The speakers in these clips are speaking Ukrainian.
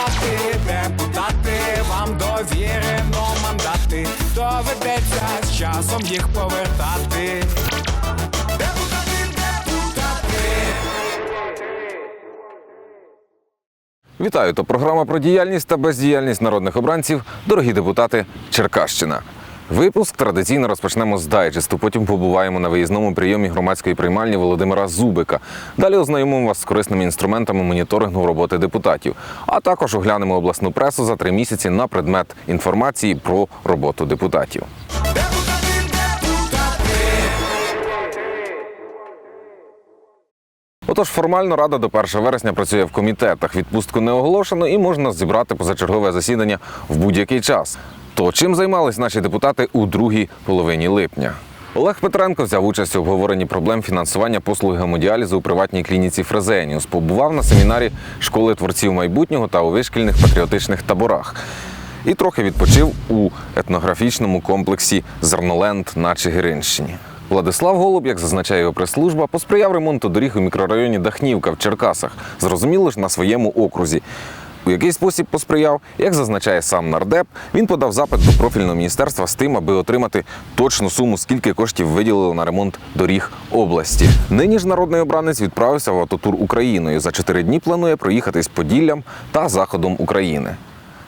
депутати, депутати, вам довірено мандати. Доведеться з часом їх повертати. Депутати, депутати. Вітаю, то програма про діяльність та бездіяльність народних обранців. Дорогі депутати, Черкащина. Випуск традиційно розпочнемо з дайджесту. Потім побуваємо на виїзному прийомі громадської приймальні Володимира Зубика. Далі ознайомимо вас з корисними інструментами моніторингу роботи депутатів. А також оглянемо обласну пресу за три місяці на предмет інформації про роботу депутатів. Отож, формально рада до 1 вересня працює в комітетах. Відпустку не оголошено і можна зібрати позачергове засідання в будь-який час. То чим займались наші депутати у другій половині липня? Олег Петренко взяв участь у обговоренні проблем фінансування послуг гемодіалізу у приватній клініці Фрезеніус. Побував на семінарі школи творців майбутнього та у вишкільних патріотичних таборах. І трохи відпочив у етнографічному комплексі Зерноленд на Чигиринщині. Владислав Голуб, як зазначає його прес-служба, посприяв ремонту доріг у мікрорайоні Дахнівка в Черкасах. Зрозуміло ж на своєму окрузі. У який спосіб посприяв, як зазначає сам нардеп, він подав запит до профільного міністерства з тим, аби отримати точну суму, скільки коштів виділили на ремонт доріг області. Нині ж народний обранець відправився в автотур Україною. За чотири дні планує проїхатись Поділлям та заходом України.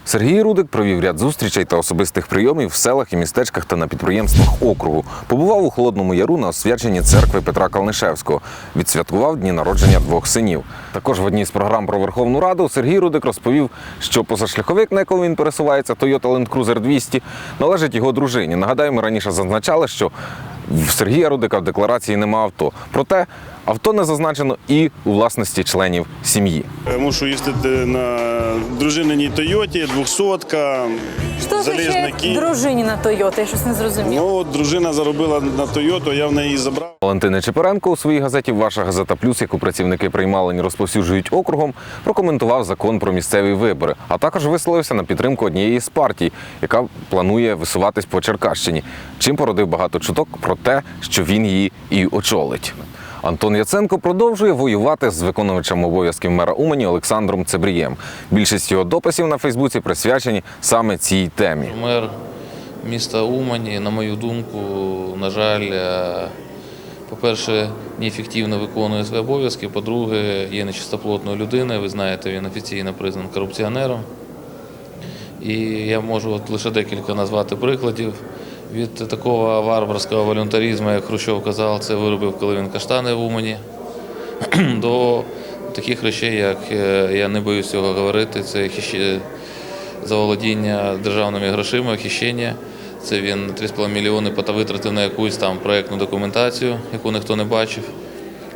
Сергій Рудик провів ряд зустрічей та особистих прийомів в селах і містечках та на підприємствах округу. Побував у Холодному Яру на освяченні церкви Петра Калнишевського. Відсвяткував дні народження двох синів. Також в одній з програм про Верховну Раду Сергій Рудик розповів, що позашляховик, на якому він пересувається, Toyota Land Cruiser 200, належить його дружині. Нагадаю, ми раніше зазначали, що в Сергія Рудика в декларації нема авто. Проте авто не зазначено і у власності членів сім'ї. Мушу їздити на дружининій Тойоті, 200-ка, Що означає дружині на Тойота? Я щось не зрозуміла. Ну, от дружина заробила на Тойоту, я в неї забрав. Валентина Чепуренко у своїй газеті Ваша газета Плюс, яку працівники приймалень розповсюджують округом, прокоментував закон про місцеві вибори, а також висловився на підтримку однієї з партій, яка планує висуватись по Черкащині, чим породив багато чуток про те, що він її і очолить. Антон Яценко продовжує воювати з виконувачем обов'язків мера Умані Олександром Цебрієм. Більшість його дописів на Фейсбуці присвячені саме цій темі. Мер міста Умані, на мою думку, на жаль, е, по-перше, неефективно виконує свої обов'язки. По-друге, є нечистоплотною людиною. Ви знаєте, він офіційно признан корупціонером. І я можу от лише декілька назвати прикладів. Від такого варварського волюнтаризму, як Хрущов казав, це виробив, коли він каштани в Умані, до таких речей, як е, я не боюсь цього говорити, це заволодіння державними грошима, хищення. Це він 3,5 мільйони витратив на якусь там проєктну документацію, яку ніхто не бачив,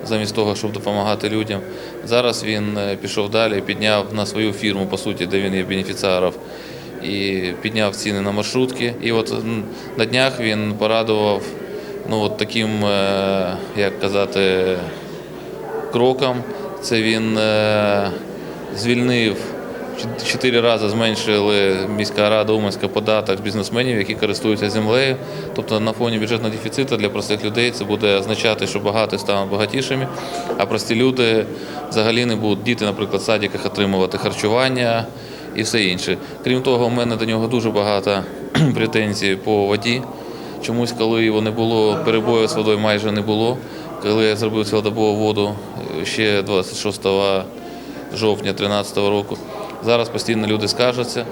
замість того, щоб допомагати людям. Зараз він е, пішов далі, підняв на свою фірму, по суті, де він є бенефіціаром, і підняв ціни на маршрутки. І от на днях він порадував ну, от таким, е, як казати, кроком. Це він е, звільнив чотири рази зменшили міська рада Уманська податок з бізнесменів, які користуються землею. Тобто на фоні бюджетного дефіциту для простих людей це буде означати, що багаті стануть багатішими, а прості люди взагалі не будуть діти, наприклад, в садиках отримувати харчування і все інше. Крім того, у мене до нього дуже багато претензій по воді. Чомусь, коли його не було, перебою з водою майже не було. Коли я зробив цілодобову воду е, ще 26 жовтня 2013 року, зараз постійно люди скаржаться.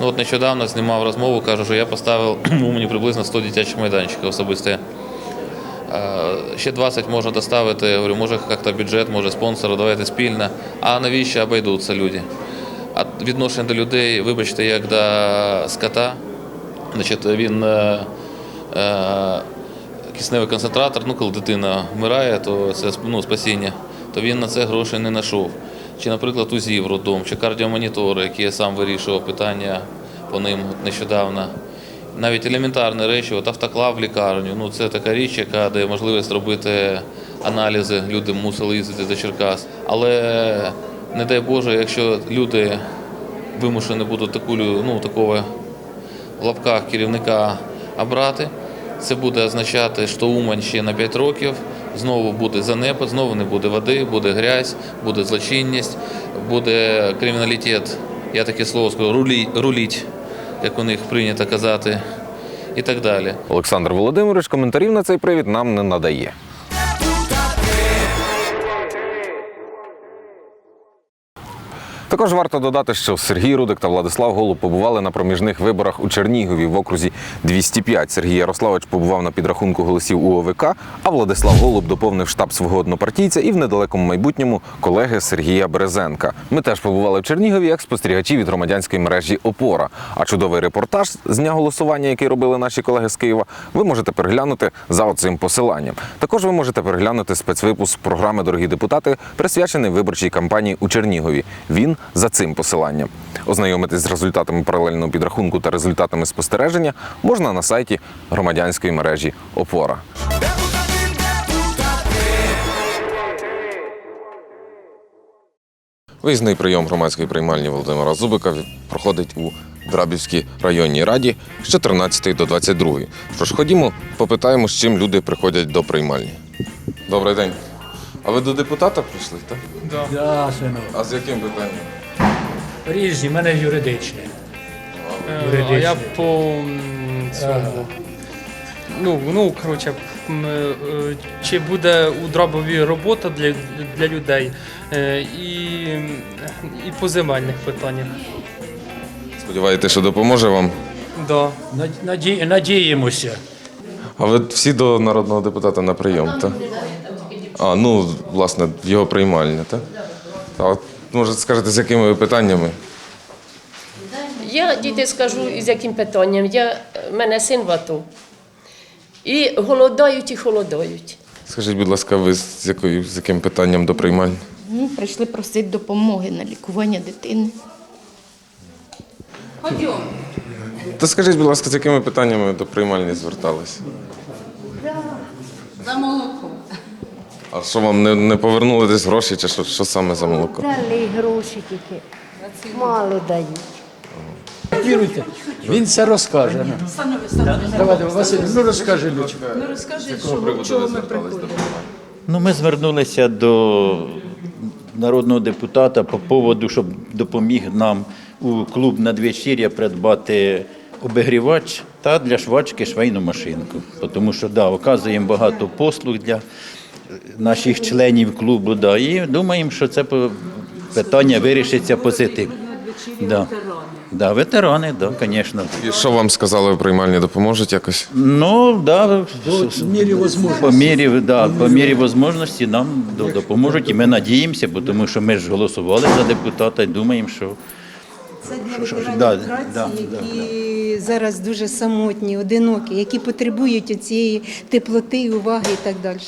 Ну от нещодавно знімав розмову, кажу, що я поставив у мені приблизно 100 дитячих майданчиків особисто. Е, Ще 20 можна доставити. Говорю, може як-то бюджет, може спонсори, давайте спільно. А навіщо обійдуться люди? Відношення до людей, вибачте, як до скота. Значить, він е, е, кисневий концентратор, ну коли дитина вмирає, то це ну, спасіння, то він на це грошей не знайшов. Чи, наприклад, УЗІ в роддом, чи кардіомонітори, які я сам вирішував питання по ним нещодавно. Навіть елементарні речі, от автоклав в лікарню, ну це така річ, яка дає можливість робити аналізи. Люди мусили їздити до Черкас. Але не дай Боже, якщо люди вимушені будуть таку, ну, такого в лапках керівника обрати. Це буде означати, що Умань ще на 5 років знову буде занепад, знову не буде води, буде грязь, буде злочинність, буде криміналітет я таке слово скажу, рулі, руліть, як у них прийнято казати, і так далі. Олександр Володимирович коментарів на цей привід нам не надає. Також варто додати, що Сергій Рудик та Владислав Голуб побували на проміжних виборах у Чернігові в окрузі 205. Сергій Ярославович побував на підрахунку голосів у ОВК, а Владислав Голуб доповнив штаб свого однопартійця і в недалекому майбутньому колеги Сергія Березенка. Ми теж побували в Чернігові як спостерігачі від громадянської мережі Опора. А чудовий репортаж з дня голосування, який робили наші колеги з Києва, ви можете переглянути за оцим посиланням. Також ви можете переглянути спецвипуск програми Дорогі депутати, присвячений виборчій кампанії у Чернігові. Він за цим посиланням. Ознайомитись з результатами паралельного підрахунку та результатами спостереження можна на сайті громадянської мережі Опора. Виїзний прийом громадської приймальні Володимира Зубика проходить у Драбівській районній раді з 14 до 22. Що ж, ходімо, попитаємо, з чим люди приходять до приймальні. Добрий день. А ви до депутата прийшли, так? Да, синок. А з яким питанням? Різні, в мене юридичне. Е, А Юридичне. я по м, цьому. Ну, ну, коротше, м, е, чи буде у Драбові робота для, для людей е, і, і по земельних питаннях. Сподіваєтеся, що допоможе вам? Да. Над- наді- Надіємося. А ви всі до народного депутата на прийом, так? А, ну, власне, його приймальня, так? А от, може, скажете, з якими ви питаннями? Я діти скажу, з яким питанням. Я, мене син в АТО. І голодають, і холодають. Скажіть, будь ласка, ви з, якою, з яким питанням до приймальні? Ну, прийшли просити допомоги на лікування дитини. То скажіть, будь ласка, з якими питаннями до приймальні зверталися? За молоко. А що вам не, не повернули десь гроші, чи що, що саме за молоко? Дали гроші тільки. Мало дають. Віруйте, він це розкаже. ну. Давай, давай, Василь, ну розкажи, Лючка. Ну, ми звернулися до народного депутата по поводу, щоб допоміг нам у клуб надвечір'я придбати обігрівач та для швачки швейну машинку. Тому що да, оказуємо багато послуг для наших членів клубу. Да, і думаємо, що це по- питання вирішиться позитивно. Да. Да, ветерани, да, звісно. І що вам сказали в приймальні, допоможуть якось? Ну, да, В мірі можливості. по мірі, да, по мірі можливості нам до- допоможуть, і ми надіємося, бо тому що ми ж голосували за депутата і думаємо, що Це для ветеранів да, праці, да, які зараз дуже самотні, одинокі, які потребують цієї теплоти, уваги і так далі.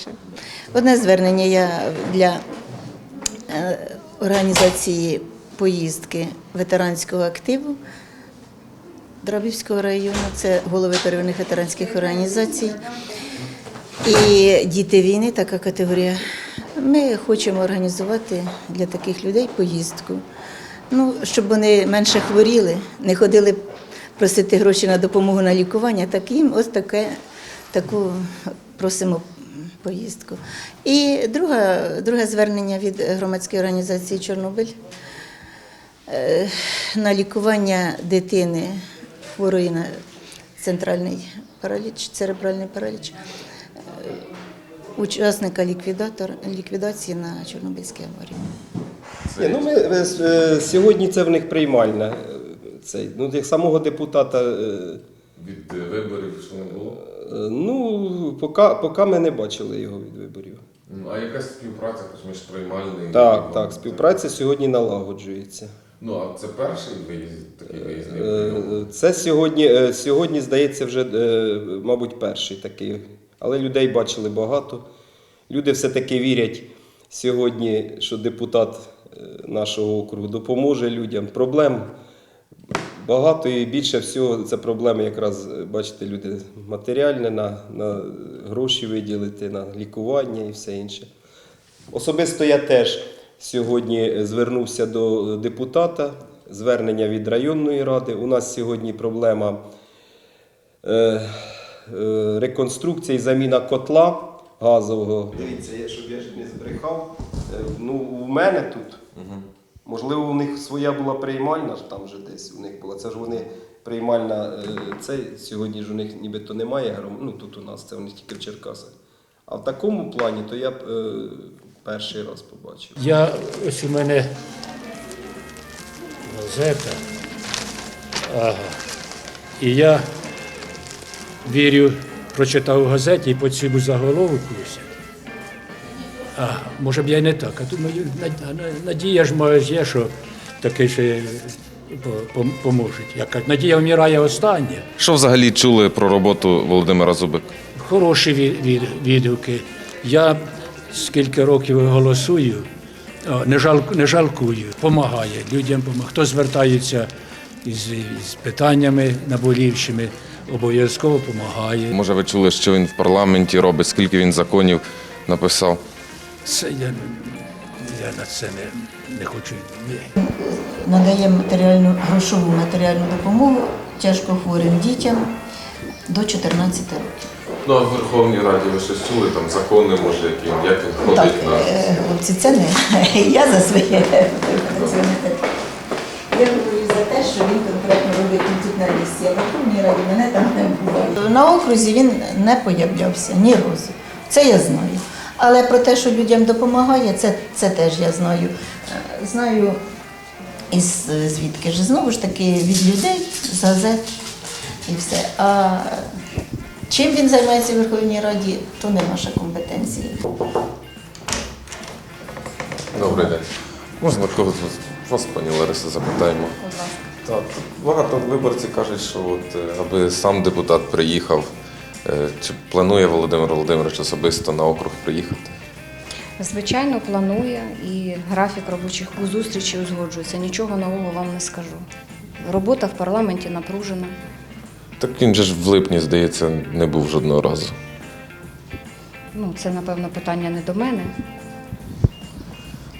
Одне звернення я для е, організації поїздки ветеранського активу Драбівського району, це голови первинних ветеранських організацій. І діти війни, така категорія. Ми хочемо організувати для таких людей поїздку. Ну, щоб вони менше хворіли, не ходили просити гроші на допомогу на лікування, так їм ось таке, таку просимо поїздку. І друге, друге звернення від громадської організації Чорнобиль е, на лікування дитини хворої на центральний параліч, церебральний параліч, е, учасника ліквідатор, ліквідації на Чорнобильській аварії. Ні, ну ми е, сьогодні це в них приймальна. Цей, ну, як самого депутата, Від виборів що не було? е, ну, поки, поки ми не бачили його від виборів. А якась співпраця між приймальною? Так, так, співпраця сьогодні налагоджується. Ну, а це перший виїзд, такий виїзний Е, Це сьогодні, е, сьогодні, здається, вже, е, мабуть, перший такий. Але людей бачили багато. Люди все-таки вірять сьогодні, що депутат е, нашого округу допоможе людям. Проблем багато і більше всього це проблеми якраз, е, бачите, люди матеріальні, на, на гроші виділити, на лікування і все інше. Особисто я теж сьогодні звернувся до депутата, звернення від районної ради. У нас сьогодні проблема е, е, реконструкції, заміна котла газового. Дивіться, я- щоб я ж не збрехав. е, Ну, у мене тут Можливо, у них своя була приймальна, ж там же десь у них була. Це ж вони приймальна, е, це сьогодні ж у них нібито немає. Ну тут у нас це вони тільки в Черкасах. А в такому плані, то я е, перший раз побачив. Я ось у мене газета. Ага. І я вірю, прочитав у газеті і по цьому заголовку. А, може б я й не так. А думаю, на- надія ж моя є, що таке ще по- пом- поможуть. Як надія вмирає остання. Що взагалі чули про роботу Володимира Зубика? Хороші від, від, відгуки. Я скільки років голосую, не, жал, не жалкую, допомагає людям. помагає. Хто звертається із, із питаннями наболівшими, обов'язково допомагає. Може, ви чули, що він в парламенті робить, скільки він законів написав? Це я, я на це не, не хочу. Ні. Надає матеріальну грошову матеріальну допомогу тяжкохворим дітям до 14 років. Ну, а в Верховній Раді ви щось чули, там закони, може, які, як він Так, ходить на. е, хлопці, це не я за своє. Я говорю за те, що він конкретно робить тут на лісі, а в Верховній Раді мене там не було. На окрузі він не появлявся ні разу. Це я знаю. Але про те, що людям допомагає, це, це теж я знаю. Е, Знаю із звідки ж знову ж таки від людей, з газет і все. А чим він займається в Верховній Раді, то не наша компетенція. Добрий день. Можна когось вас, пані Лариса, запитаємо? Так, багато виборців кажуть, що от, е, аби сам депутат приїхав. Е, Чи планує Володимир Володимирович особисто на округ приїхати? Звичайно, планує і графік робочих зустрічей узгоджується. Нічого нового вам не скажу. Робота в парламенті напружена. Так він же ж в липні, здається, не був жодного разу. Ну, це, напевно, питання не до мене.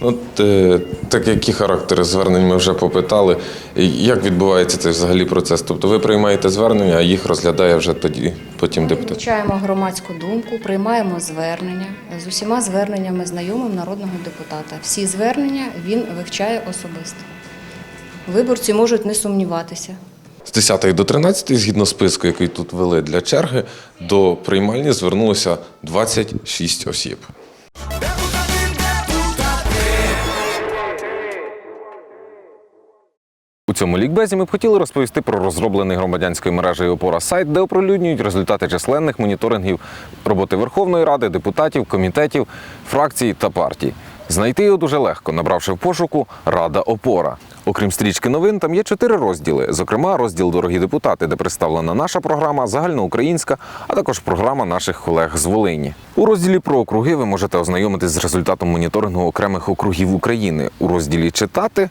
От е, так які характери звернень ми вже попитали. Як відбувається цей взагалі процес? Тобто ви приймаєте звернення, а їх розглядає вже тоді потім депутат. Вивчаємо громадську думку, приймаємо звернення. З усіма зверненнями знайомим народного депутата. Всі звернення він вивчає особисто. Виборці можуть не сумніватися. З 10 до 13, згідно списку, який тут вели для черги, до приймальні звернулося 26 осіб. Цьому лікбезі ми б хотіли розповісти про розроблений громадянською мережею опора сайт, де оприлюднюють результати численних моніторингів роботи Верховної Ради, депутатів, комітетів, фракцій та партій. Знайти його дуже легко, набравши в пошуку Рада Опора. Окрім стрічки новин, там є чотири розділи. Зокрема, розділ Дорогі депутати, де представлена наша програма, загальноукраїнська, а також програма наших колег з Волині. У розділі про округи ви можете ознайомитись з результатом моніторингу окремих округів України. У розділі Читати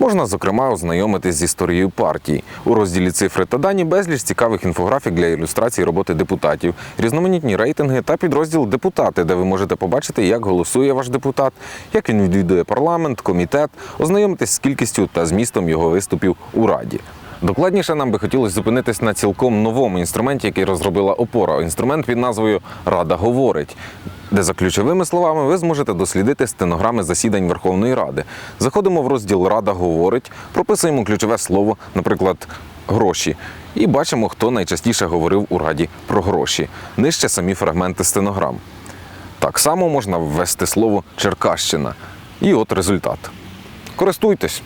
Можна, зокрема, ознайомитись з історією партії. У розділі цифри та дані безліч цікавих інфографік для ілюстрації роботи депутатів, різноманітні рейтинги та підрозділ Депутати, де ви можете побачити, як голосує ваш депутат, як він відвідує парламент, комітет, ознайомитись з кількістю та змістом його виступів у раді. Докладніше нам би хотілося зупинитись на цілком новому інструменті, який розробила опора. Інструмент під назвою Рада говорить, де за ключовими словами ви зможете дослідити стенограми засідань Верховної Ради. Заходимо в розділ Рада говорить, прописуємо ключове слово, наприклад, гроші, і бачимо, хто найчастіше говорив у Раді про гроші. Нижче самі фрагменти стенограм. Так само можна ввести слово Черкащина. І от результат. Користуйтесь.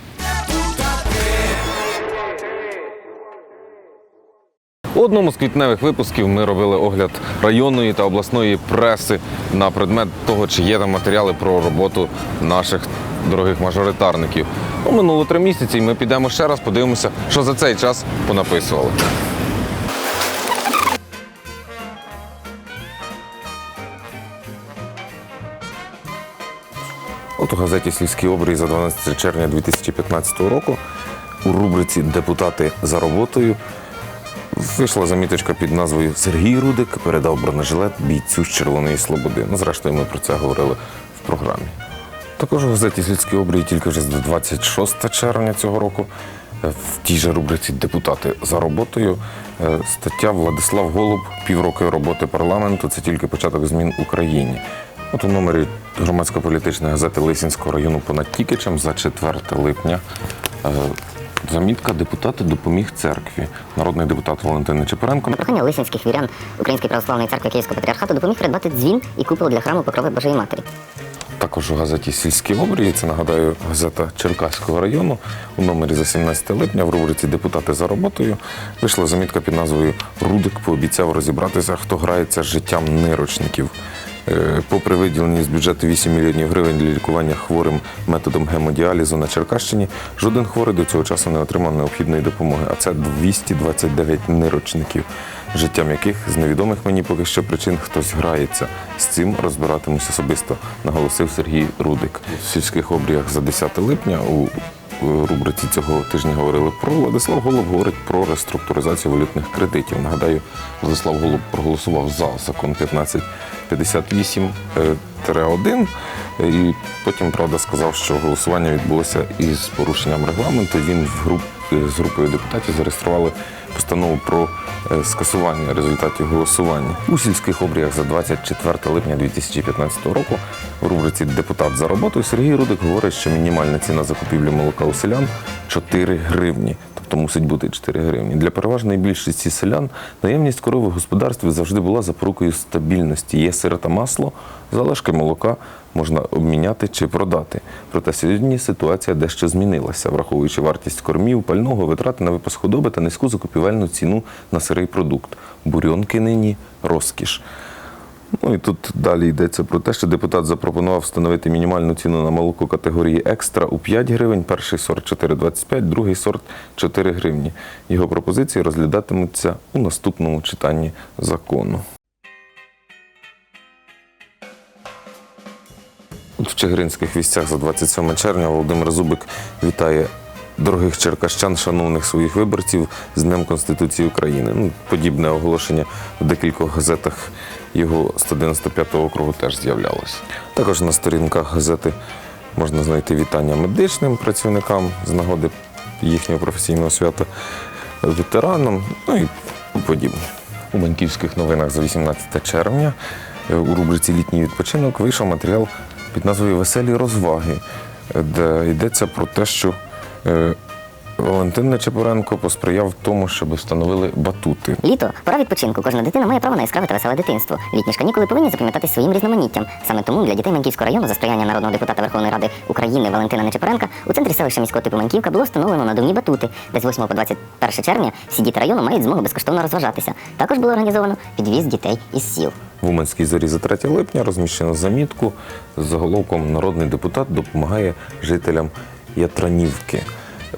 У одному з квітневих випусків ми робили огляд районної та обласної преси на предмет того, чи є там матеріали про роботу наших дорогих мажоритарників. Ну, минуло три місяці, і ми підемо ще раз, подивимося, що за цей час понаписували. От у газеті Сільський обрій за 12 червня 2015 року у рубриці Депутати за роботою вийшла заміточка під назвою Сергій Рудик передав бронежилет бійцю з Червоної Слободи. Ну, зрештою, ми про це говорили в програмі. Також у газеті Сільський обрій тільки вже з 26 червня цього року е, в тій же рубриці Депутати за роботою е, стаття Владислав Голуб півроку роботи парламенту це тільки початок змін в Україні. От у номері громадсько-політичної газети Лисінського району понад Тікичем за 4 липня е, замітка депутати допоміг церкві. Народний депутат Валентин Нечепоренко На прохання лисинських вірян Української православної церкви Київського патріархату допоміг придбати дзвін і купол для храму Покрови Божої Матері. Також у газеті Сільські обрії, це нагадаю, газета Черкаського району. У номері за 17 липня в рубриці Депутати за роботою вийшла замітка під назвою Рудик пообіцяв розібратися, хто грається з життям нирочників. Е, Попри виділені з бюджету 8 мільйонів гривень для лікування хворим методом гемодіалізу на Черкащині, жоден хворий до цього часу не отримав необхідної допомоги. А це 229 нирочників, життям яких з невідомих мені поки що причин хтось грається. З цим розбиратимусь особисто, наголосив Сергій Рудик. В сільських обріях за 10 липня у рубриці цього тижня говорили про Владислав Голуб говорить про реструктуризацію валютних кредитів. Нагадаю, Владислав Голуб проголосував за закон 1558-1 і потім, правда, сказав, що голосування відбулося із порушенням регламенту. Він в груп з групою депутатів зареєстрували постанову про е, скасування результатів голосування у сільських обріях за 24 липня 2015 року. В рубриці Депутат за роботу Сергій Рудик говорить, що мінімальна ціна закупівлі молока у селян 4 гривні. Тобто мусить бути 4 гривні. Для переважної більшості селян наявність корови в господарстві завжди була запорукою стабільності. Є сира та масло, залишки молока можна обміняти чи продати. Проте сьогодні ситуація дещо змінилася, враховуючи вартість кормів, пального, витрати на випас худоби та низьку закупівельну ціну на сирий продукт. Бурьонки нині розкіш. Ну і тут далі йдеться про те, що депутат запропонував встановити мінімальну ціну на молоко категорії екстра у 5 гривень, перший сорт 4,25, другий сорт 4 гривні. Його пропозиції розглядатимуться у наступному читанні закону. В Чигиринських вістях за 27 червня Володимир Зубик вітає дорогих черкащан, шановних своїх виборців з Днем Конституції України. Ну, подібне оголошення в декількох газетах його 195 округу теж з'являлося. Також на сторінках газети можна знайти вітання медичним працівникам з нагоди їхнього професійного свята, ветеранам, ну і подібне. У Банківських новинах за 18 червня е, у рубриці Літній відпочинок вийшов матеріал під назвою Веселі розваги, де йдеться про те, що е, Валентин Нечепоренко посприяв тому, щоб встановили батути. Літо пора відпочинку. Кожна дитина має право на яскраве та веселе дитинство. Літні ж канікули повинні запам'ятатись своїм різноманіттям. Саме тому для дітей Маньківського району за сприяння народного депутата Верховної Ради України Валентина Нечепоренка у центрі селища міського типу Маньківка було встановлено надувні батути, де з 8 по 21 червня всі діти району мають змогу безкоштовно розважатися. Також було організовано підвіз дітей із сіл. В Уманській зорі за 3 липня розміщено замітку з заголовком Народний депутат допомагає жителям Ятранівки.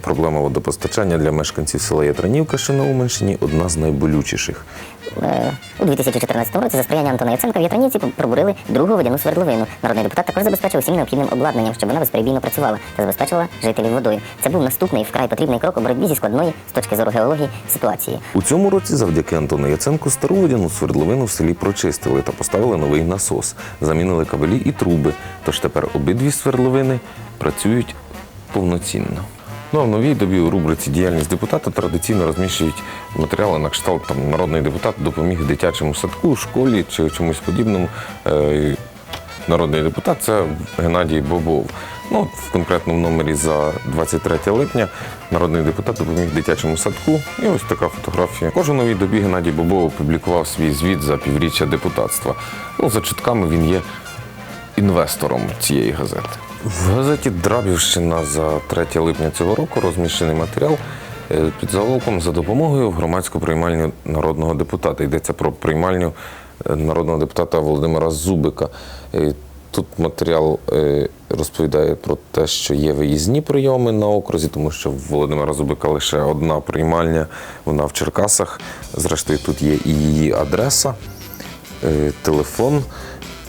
Проблема водопостачання для мешканців села Ятранівка, що на Уманщині, одна з найболючіших. Е, У 2014 році за сприяння Антона Яценка в Ятранівці пробурили другу водяну свердловину. Народний депутат також забезпечив усім необхідним обладнанням, щоб вона безперебійно працювала та забезпечувала жителів водою. Це був наступний вкрай потрібний крок у боротьбі зі складної з точки зору геології ситуації. У цьому році завдяки Антону Яценку стару водяну свердловину в селі прочистили та поставили новий насос, замінили кабелі і труби. Тож тепер обидві свердловини працюють повноцінно. Ну а в новій добі у рубриці Діяльність депутата традиційно розміщують матеріали на кшталт там народний депутат допоміг дитячому садку, школі чи чомусь подібному. Е, Народний депутат це Геннадій Бобов. Ну, в конкретному номері за 23 липня народний депутат допоміг дитячому садку. І ось така фотографія. У новій добі Геннадій Бобов опублікував свій звіт за півріччя депутатства. Ну, за чутками він є інвестором цієї газети. В газеті Драбівщина за 3 липня цього року розміщений матеріал е, під заголовком за допомогою в громадську приймальню народного депутата. Йдеться про приймальню е, народного депутата Володимира Зубика. Е, Тут матеріал розповідає про те, що є виїзні прийоми на окрузі, тому що в Володимира Зубика лише одна приймальня, вона в Черкасах. Зрештою, тут є і її адреса, телефон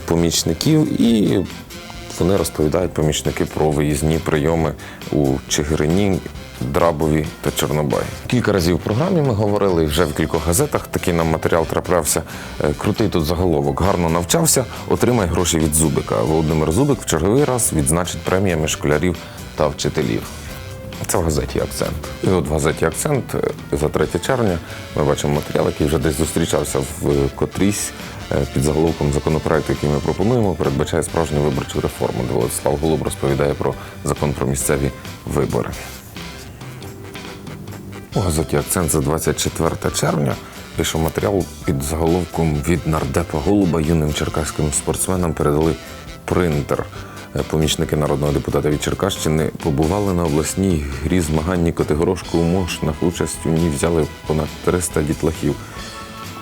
помічників, і вони розповідають помічники про виїзні прийоми у Чигирині, Драбові та Чорнобаї. Кілька разів в програмі ми говорили, вже в кількох газетах такий нам матеріал траплявся. Е, Крутий тут заголовок. Гарно навчався, отримай гроші від Зубика. Володимир Зубик в черговий раз відзначить преміями школярів та вчителів. Це в газеті Акцент. І от в газеті Акцент е, за 3 червня ми бачимо матеріал, який вже десь зустрічався в котрійсь е, під заголовком законопроект, який ми пропонуємо, передбачає справжню виборчу реформу, де Владислав Голуб розповідає про закон про місцеві вибори. У газеті Акцент за 24 червня вийшов матеріал під заголовком від нардепа Голуба юним черкаським спортсменам передали принтер. Е, Помічники народного депутата від Черкащини побували на обласній грі змаганні Котигорошку у Мошнах. Участь у ній взяли понад 300 дітлахів.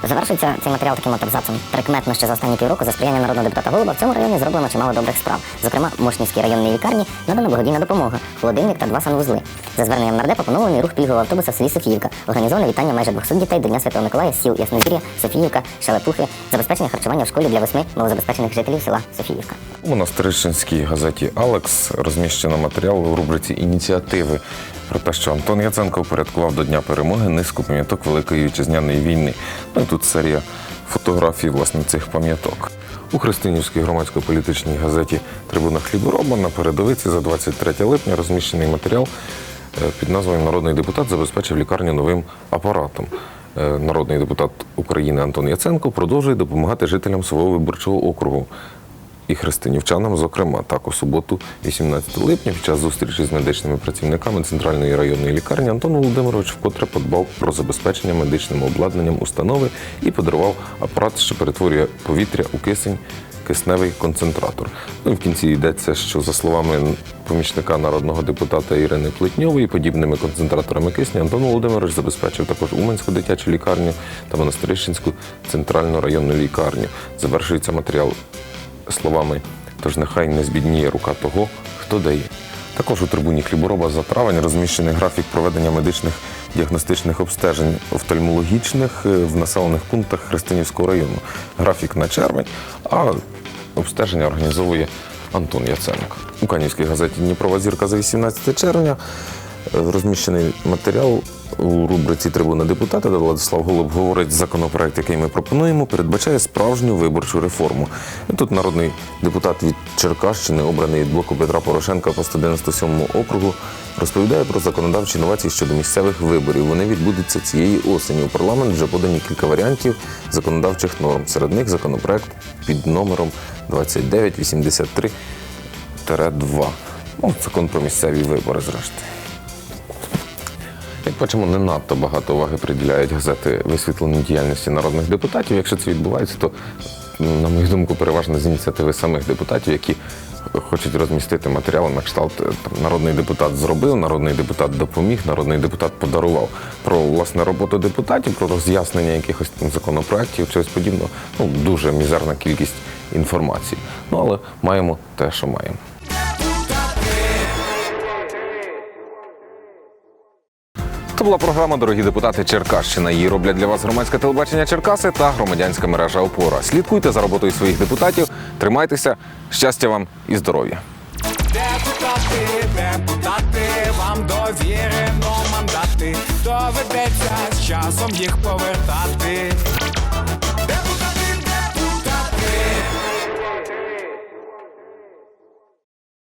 Завершується цей матеріал таким от абзацом. Прикметно, що за останні півроку за сприяння народного депутата Голуба в цьому районі зроблено чимало добрих справ. Зокрема, Мошнівській районній лікарні надана благодійна допомога, холодильник та два санвузли. За зверненням нардепа поновлений рух пільгового автобуса в селі Софіївка. Організоване вітання майже 200 дітей до Дня Святого Миколая сіл Яснозір'я, Софіївка, Шелепухи, забезпечення харчування в школі для восьми малозабезпечених жителів села Софіївка. У монастирищенській газеті Алекс розміщено матеріал у рубриці ініціативи про те, що Антон Яценко упорядкував до Дня перемоги низку пам'яток Великої вітчизняної війни. Ну і тут серія фотографій власне цих пам'яток. У Христинівській громадсько-політичній газеті Трибуна хлібороба на передовиці за 23 липня розміщений матеріал е, під назвою Народний депутат забезпечив лікарню новим апаратом. Е, Народний депутат України Антон Яценко продовжує допомагати жителям свого виборчого округу і христинівчанам, зокрема, так у суботу, 18 липня, під час зустрічі з медичними працівниками центральної районної лікарні Антон Володимирович вкотре подбав про забезпечення медичним обладнанням установи і подарував апарат, що перетворює повітря у кисень. Кисневий концентратор. Ну в кінці йдеться, що за словами помічника народного депутата Ірини Плетньової, подібними концентраторами кисню Антон Володимирович забезпечив також Уманську дитячу лікарню та Монастирищенську центральну районну лікарню. Завершується матеріал словами Тож нехай не збідніє рука того, хто дає. Також у трибуні хлібороба за травень розміщений графік проведення медичних діагностичних обстежень офтальмологічних е, в населених пунктах Христинівського району. Графік на червень, а обстеження організовує Антон Яценко. У Канівській газеті Дніпрова зірка за 18 червня розміщений матеріал у рубриці Трибуна депутата, де Владислав Голуб говорить, законопроект, який ми пропонуємо, передбачає справжню виборчу реформу. Тут народний депутат від Черкащини, обраний від блоку Петра Порошенка по 197 округу, розповідає про законодавчі інновації щодо місцевих виборів. Вони відбудуться цієї осені. У парламент вже подані кілька варіантів законодавчих норм. Серед них законопроект під номером 2983 2 Ну, закон про місцеві вибори, зрештою. Як бачимо, не надто багато уваги приділяють газети висвітленню діяльності народних депутатів. Якщо це відбувається, то, на мою думку, переважно з ініціативи самих депутатів, які хочуть розмістити матеріали на кшталт е, там, народний депутат зробив, народний депутат допоміг, народний депутат подарував про власне роботу депутатів, про роз'яснення якихось там законопроєктів, чогось подібного. Ну, дуже мізерна кількість інформації. Ну але маємо те, що маємо. Це була програма Дорогі депутати Черкащина. Її роблять для вас громадське телебачення Черкаси та громадянська мережа Опора. Слідкуйте за роботою своїх депутатів, тримайтеся, щастя вам і здоров'я. Депутати, депутати, вам довірено мандати. Доведеться з часом їх повернути.